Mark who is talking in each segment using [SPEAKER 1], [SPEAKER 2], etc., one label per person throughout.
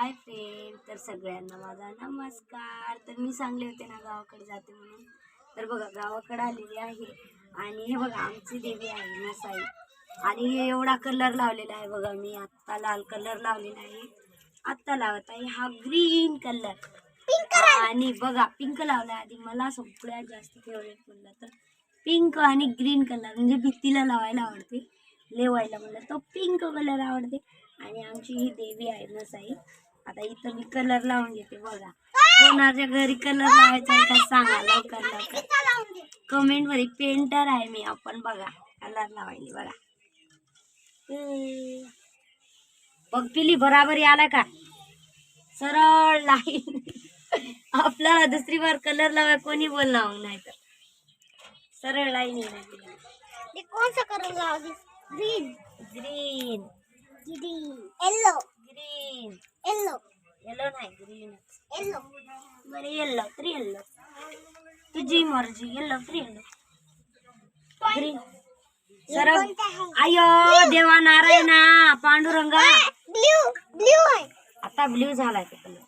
[SPEAKER 1] Hi friend तर सगळ्यांना माझा नमस्कार. तर मी सांगले होते ना गावाकडे जाते म्हणून. तर बघा गावाकडे आलेली आहे. आणि हे बघा आमची देवी आहे नसाई आणि हे एवढा कलर लावलेला आहे बघा मी. आत्ता लाल कलर लावलेला आहे. आत्ता लावत आहे हा ग्रीन कलर आणि बघा पिंक लावला आधी. मला सगळ्यात जास्त फेवरेट म्हणलं तर पिंक आणि ग्रीन कलर म्हणजे भित्तीला लावायला आवडते. लेवायला म्हणलं तर पिंक कलर आवडते. आणि आमची ही देवी आहे नसाई आता इथं मी कलर लावून घेते बघा. कोणाच्या घरी कलर लावायचा आहे का सांगा लवकर लवकर. कमेंटमध्ये पेंटर आहे मी आपण बघा. कलर लावायला बघा. बघ पिली बराबरी आला का? सरळ लाईन. आपल्याला दुसरी बार कलर लावाय कोणी बोलणार मग नाही तर. सरळ लाईन येणार
[SPEAKER 2] सा colour लाओगी green
[SPEAKER 1] green
[SPEAKER 2] green yellow
[SPEAKER 1] green
[SPEAKER 2] yellow
[SPEAKER 1] yellow नाही ग्रीन
[SPEAKER 2] येलो
[SPEAKER 1] बरं येल्लो तर येल्लो तुझी मर्जी येल्लो तर येल्लो ग्रीन सरळ. आयो देवा नारायणा पांडुरंगा.
[SPEAKER 2] ब्लू ब्लू है
[SPEAKER 1] आता ब्ल्यू झालाय ते कलर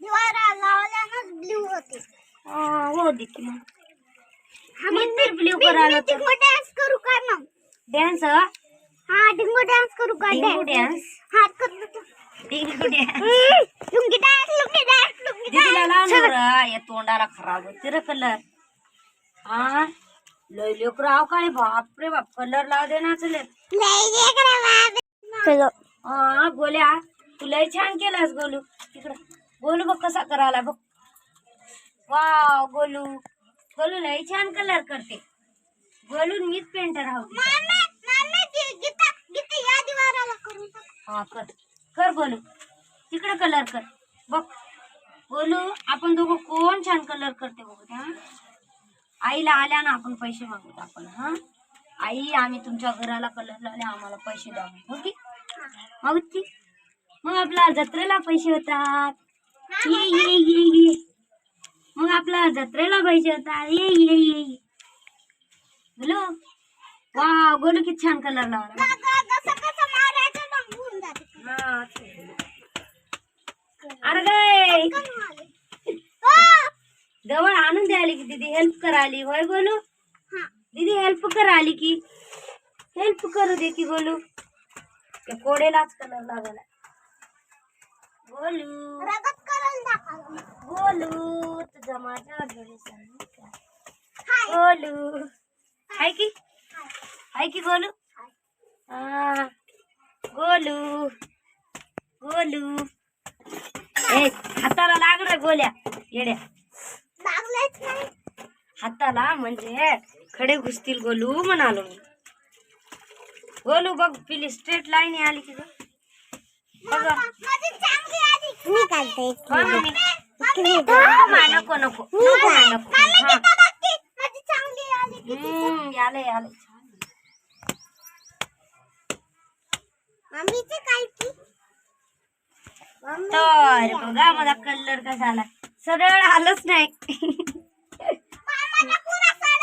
[SPEAKER 2] दीवारा लावल्यानंच ब्लू होते.
[SPEAKER 1] हो दे की मग मी तर ब्ल्यू करायला
[SPEAKER 2] डान्स करू का मग?
[SPEAKER 1] डॅन्स
[SPEAKER 2] हा डिंगो डान्स करू का
[SPEAKER 1] डिंगो dance?
[SPEAKER 2] हात कर
[SPEAKER 1] डिंगू dance
[SPEAKER 2] lungi dance lungi dance lungi
[SPEAKER 1] दीदीला लाव ना बरं, या तोंडाला खराब होते रे कलर हा लय लेकर आव काय बापरे बाप कलर लाव दे ना चले
[SPEAKER 2] चलो।
[SPEAKER 1] हा गोल्या तुलाही छान केलास गोलू तिकडं गोलू बघ कसा करायला बघ। वाव गोलू। गोलू लय छान कलर करते। गोलू मीच पेंटर आहोत हा कर. कर बोलू. तिकडे कलर कर. बघ. बोलू आपण दोघं कोण छान कलर करते बघू हा? आईला आल्या ना आपण पैसे मागूत आपण हा? आई आम्ही तुमच्या घराला कलर लावले आम्हाला पैसे द्या ओके हो की? मागूत की मग आपला जत्रेला पैसे होतात. ये ये ये ये. मग आपला जत्रेला पैसे होतात. ये ये ये. बोलू? वा गोलू किती छान कलर लावला. दीदी हेल्प करायली होय बोलू दीदी हेल्प करायली की? हेल्प करू दे की बोलू त्या कोडेलाच कलर लागला बोलू
[SPEAKER 2] रगत करून दाखव.
[SPEAKER 1] तुझा माझ्या बोलू हाय. की? हाय. की बोलू हा. गोलू। गोलू। ए हाताला लाग रे गोल्या. येड्या.
[SPEAKER 2] लागलेच नाही.
[SPEAKER 1] हाताला म्हणजे खडे घुसतील गोलू म्हणालो मी. गोलू बघ पिली स्ट्रेट लाईन आली की नको नको. तर बघा माझा कलर कसा आला. सरळ आलंच नाही.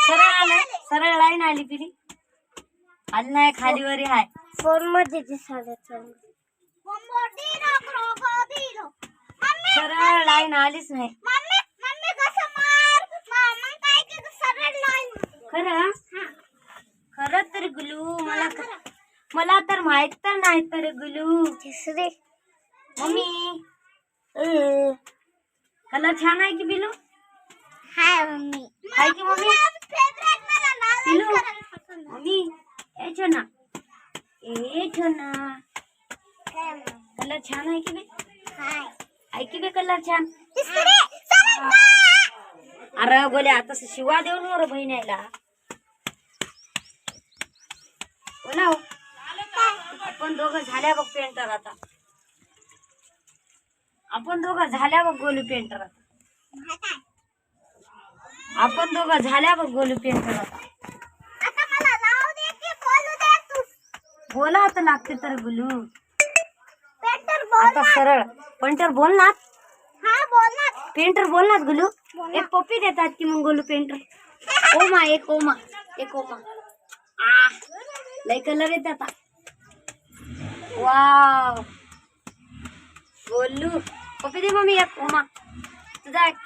[SPEAKER 1] सरळ आलं सरळ लाईन आली पिली आली नाही खाली वरी हाय.
[SPEAKER 2] फ़ोन मध्ये दिसायला
[SPEAKER 1] सरळ लाईन आलीच नाही. खरं? तर गुलू मला मला तर माहित तर नाही तर गुलू.
[SPEAKER 2] तिसरे
[SPEAKER 1] मम्मी. कलर छान आहे की बिलू?
[SPEAKER 2] हाय मम्मी.
[SPEAKER 1] हाय की मम्मी? छोना ए छोना? कलर छान आहे की बे
[SPEAKER 2] हाय.
[SPEAKER 1] आहे की बे कलर छान? अरे बोले आता शिवा देऊन वर बहिणीला बोला हो. आपण दोघं झाल्या बघ पेंटर आता. आपण दोघं झाल्या बघ गोलू पेंटर आता. आपण दोघं झाल्या बघ गोलू पेंटर आता
[SPEAKER 2] मला लावू दे की बोलू दे तू
[SPEAKER 1] बोला आता लागते तर गुलू
[SPEAKER 2] पेंटर बोल
[SPEAKER 1] आता सरळ. पेंटर बोलणार?
[SPEAKER 2] हा बोल ना
[SPEAKER 1] पेंटर बोलणार गुलू? एक पप्पी देतात की मग गोलू पेंटर? ओमा एक ओमा एक ओमा. आ लय कलर येते आता. वाव. बोलू. पप्पी दे मम्मी एक उमा तुझा एक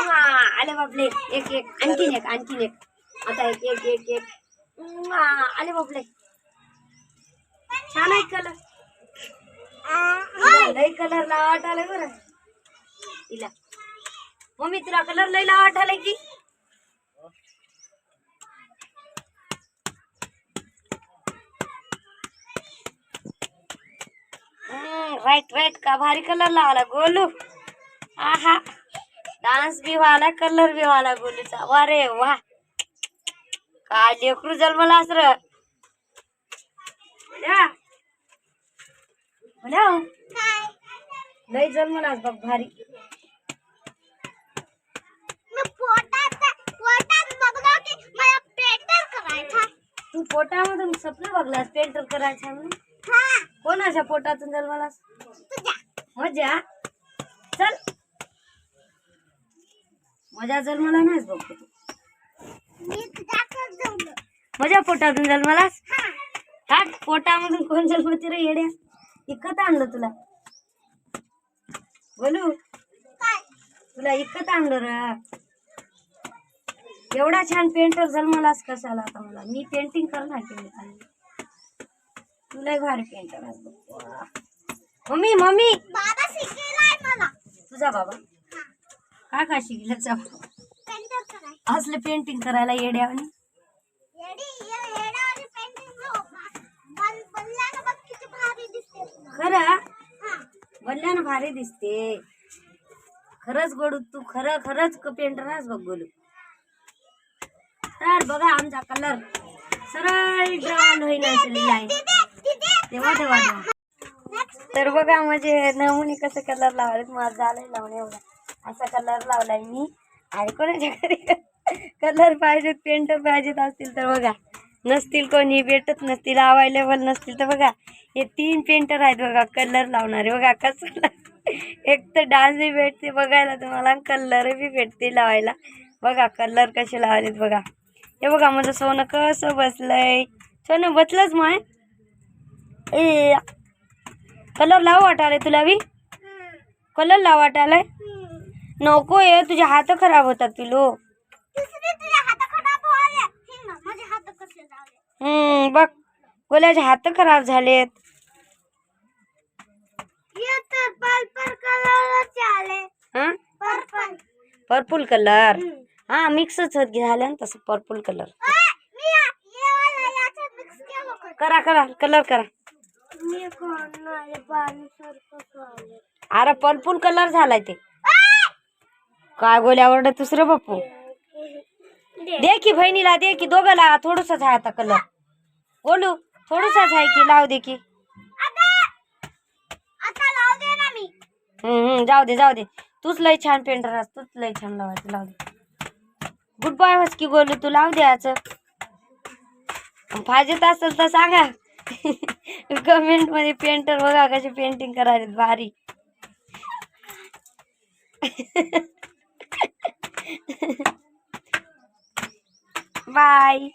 [SPEAKER 1] आले बापले एक एक. आणखीन एक आणखीन एक. आता एक एक एक एक. आले बापले छान आहे कलर लई कलर लावा वाटायला बरं. तिला मम्मी तुला कलर लई लावा वाटायला की? राईट राईट का भारी कलर लावला गोलू. आहा. डान्स बी व्हायला कलर बी व्हायला गोलूचा. वा रे वा का लेकरू जन्मला असर
[SPEAKER 2] काय
[SPEAKER 1] लय जन्मलास बघ भारी.
[SPEAKER 2] मी पोटात पोटात बघलो की मला पेंटर करायचा.
[SPEAKER 1] तू पोटामधून स्वप्न बघलास पेंटर करायचा म्हणून?
[SPEAKER 2] हा.
[SPEAKER 1] कोणाच्या पोटातून जन्मलास? मजा चल. मजा जन्मला नाहीच बघ तू.
[SPEAKER 2] मी तुझ्याकडे जाऊन
[SPEAKER 1] मजा पोटातून जन्मलास
[SPEAKER 2] हा.
[SPEAKER 1] हा पोटामधून कोण जन्मते रे येड्या? इकत आणलं तुला. बोलू? तुला इकत आणलं र. एवढा छान पेंटर जन्मलास कशाला आता मला. मी पेंटिंग करणार केली तुला भारी पेंटर. Mummy mummy!
[SPEAKER 2] बाबा शिकलाय मला.
[SPEAKER 1] तुझा बाबा?
[SPEAKER 2] हा.
[SPEAKER 1] काय काय
[SPEAKER 2] कराय
[SPEAKER 1] असले पेंटिंग करायला येड्यावानी
[SPEAKER 2] येडी ये- येड्यावानी पेंटिंग बन बनल्यानं भारी दिसते.
[SPEAKER 1] खरं?
[SPEAKER 2] हा.
[SPEAKER 1] बोलल्यानं भारी दिसते. खरंच गोडू तू खरं खरंच पेंटर आहेस बघ गोलू. तर बघा आमचा कलर सरळ ड्रॉन
[SPEAKER 2] तिथे
[SPEAKER 1] तेव्हा तेव्हा तर बघा म्हणजे नमुने कसं कलर लावले माझं झालंय लावणे एवढा. असा कलर लावलाय मी. आणि कोणाच्या घरी? कलर पाहिजेत पेंट पाहिजेत असतील तर बघा. नसतील कोणी भेटत नसतील अवेलेबल नसतील तर बघा. हे तीन पेंटर आहेत बघा कलर लावणारे. बघा कसं एक तर डान्स बी भेटते बघायला तुम्हाला कलर बी भेटते लावायला. बघा कलर कसे लावलेत बघा. हे बघा माझं सोनं कसं बसलंय. सोनं बसलंच माय. ए कलर लाव वाटाले तुला बी. कलर लाव वाटालाय नको ये तुझे हात खराब होतात पिलू
[SPEAKER 2] दुसरी तुझ्या हात खराब व्हायला हे ना माझे हात कसे झाले
[SPEAKER 1] हम्म बघ गोल्याचे हात खराब झालेत.
[SPEAKER 2] पर्पल
[SPEAKER 1] हा? कलर हा मिक्सच होत झाले तसं पर्पल कलर? करा करा कलर करा. अरे पर्पल कलर झालाय ते. काय गोल्यावर दुसरं बापू. दे. की बहिणीला दे की दोघाला थोडसच आहे आता कलर बोलू. थोडसाच आहे की लाव दे की. हम्म जाऊ दे जाऊ दे. तूच लय छान पेंटर आहेस तूच लय छान लावायचं लाव दे. गुड बाय होस की बोलू तू लाव द्यायचं पाहिजेत असेल तर सांगा. कमेंटमध्ये पेंटर बघा कशी पेंटिंग करायला भारी. बाय